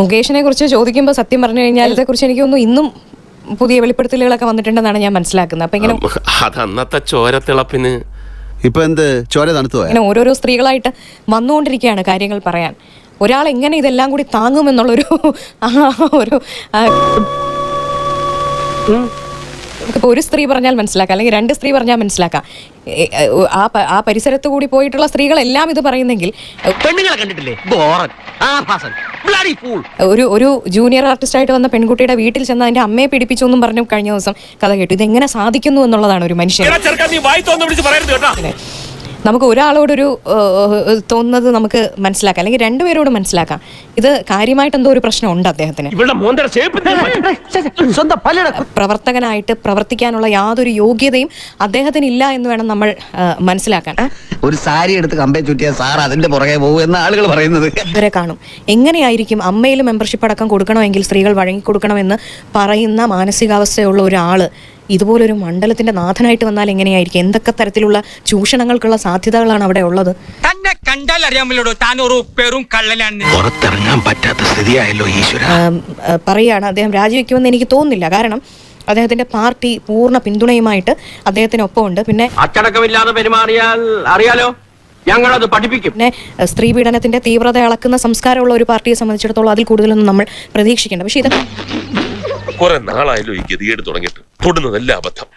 മുകേഷിനെ കുറിച്ച് ചോദിക്കുമ്പോൾ സത്യം പറഞ്ഞു കഴിഞ്ഞാൽ ഇതേക്കുറിച്ച് എനിക്ക് തോന്നുന്നു ഇന്നും പുതിയ വെളിപ്പെടുത്തലുകളൊക്കെ വന്നിട്ടുണ്ടെന്നാണ് ഞാൻ മനസ്സിലാക്കുന്നത്. അപ്പൊ ഇങ്ങനെ അത് അന്നത്തെ ചോരത്തിളപ്പിന് ഇപ്പൊ എന്ത്? ചോര തണുത്തു ഇങ്ങനെ ഓരോരോ സ്ത്രീകളായിട്ട് വന്നുകൊണ്ടിരിക്കുകയാണ് കാര്യങ്ങൾ പറയാൻ. ഒരാൾ എങ്ങനെ ഇതെല്ലാം കൂടി താങ്ങുമെന്നുള്ളൊരു ആ ഒരു ആ, നമുക്കിപ്പോ ഒരു സ്ത്രീ പറഞ്ഞാൽ മനസ്സിലാക്കാം. അല്ലെങ്കിൽ രണ്ട് സ്ത്രീ പറഞ്ഞാൽ മനസ്സിലാക്കാം. ആ ആ പരിസരത്ത് കൂടി പോയിട്ടുള്ള സ്ത്രീകളെല്ലാം ഇത് പറയുന്നെങ്കിൽ പെണ്ണുങ്ങളെ കണ്ടിട്ടില്ലേ? ഒരു ഒരു ജൂനിയർ ആർട്ടിസ്റ്റ് ആയിട്ട് വന്ന പെൺകുട്ടിയുടെ വീട്ടിൽ ചെന്ന് അതിന്റെ അമ്മയെ പിടിപ്പിച്ചു എന്നും പറഞ്ഞു കഴിഞ്ഞ ദിവസം കഥ കേട്ടു. ഇത് എങ്ങനെ സാധിക്കുന്നു എന്നുള്ളതാണ് ഒരു മനുഷ്യൻ. നീ വായി തോന്നു വിളിച്ച് കേട്ടോ. നമുക്ക് ഒരാളോടൊരു ഒരു തോന്നുന്നത് നമുക്ക് മനസ്സിലാക്കാം. അല്ലെങ്കിൽ രണ്ടുപേരോട് മനസ്സിലാക്കാം. ഇത് കാര്യമായിട്ട് എന്തോ ഒരു പ്രശ്നം ഉണ്ട് അദ്ദേഹത്തിന്. ഇവളുടെ മോന്തര ഷേപ്പ് സ്വന്തം പ്രവർത്തകനായിട്ട് പ്രവർത്തിക്കാനുള്ള യാതൊരു യോഗ്യതയും അദ്ദേഹത്തിന് ഇല്ല എന്ന് വേണം നമ്മൾ മനസ്സിലാക്കാൻ. ഒരു സാരി എടുത്ത് കമ്പേ ചുറ്റിയ സാർ അതിന്റെ പുറകെ പോകും എന്ന് ആളുകൾ പറയുന്നത്. ഇവരെ കാണും. എങ്ങനെയായിരിക്കും അമ്മയിൽ മെമ്പർഷിപ്പ് അടക്കം കൊടുക്കണമെങ്കിൽ സ്ത്രീകൾ വഴങ്ങി കൊടുക്കണമെന്ന് പറയുന്ന മാനസികാവസ്ഥയുള്ള ഒരാൾ ഇതുപോലൊരു മണ്ഡലത്തിന്റെ നാഥനായിട്ട് വന്നാൽ എങ്ങനെയായിരിക്കും? എന്തൊക്കെ തരത്തിലുള്ള ചൂഷണങ്ങൾക്കുള്ള സാധ്യതകളാണ് അവിടെ ഉള്ളത്? കണ്ടാൽ അറിയാമല്ലോ താൻ ഒരു പെറും കള്ളനാണ്. പുറത്തിറങ്ങാൻ പറ്റാത്ത സ്ഥിതിയായല്ലോ ഈശ്വര. പറയാണ് അദ്ദേഹം രാജിവെക്കുമെന്ന് എനിക്ക് തോന്നുന്നില്ല. കാരണം അദ്ദേഹത്തിന്റെ പാർട്ടി പൂർണ പിന്തുണയുമായിട്ട് അദ്ദേഹത്തിനൊപ്പം ഉണ്ട് പിന്നെ അച്ചടക്കമില്ലാതെ പെരുമാറിയാൽ അറിയാലോ ഞങ്ങളത് പഠിപ്പിക്കും. പിന്നെ സ്ത്രീ പീഡനത്തിന്റെ തീവ്രത അളക്കുന്ന സംസ്കാരമുള്ള ഒരു പാർട്ടിയെ സംബന്ധിച്ചിടത്തോളം അതിൽ കൂടുതലൊന്നും നമ്മൾ പ്രതീക്ഷിക്കേണ്ട. പക്ഷേ ഇത് കുറെ നാളായല്ലോ ഈ ഗതികേട് തുടങ്ങിയിട്ട്. തൊടുന്നതല്ല അബദ്ധം.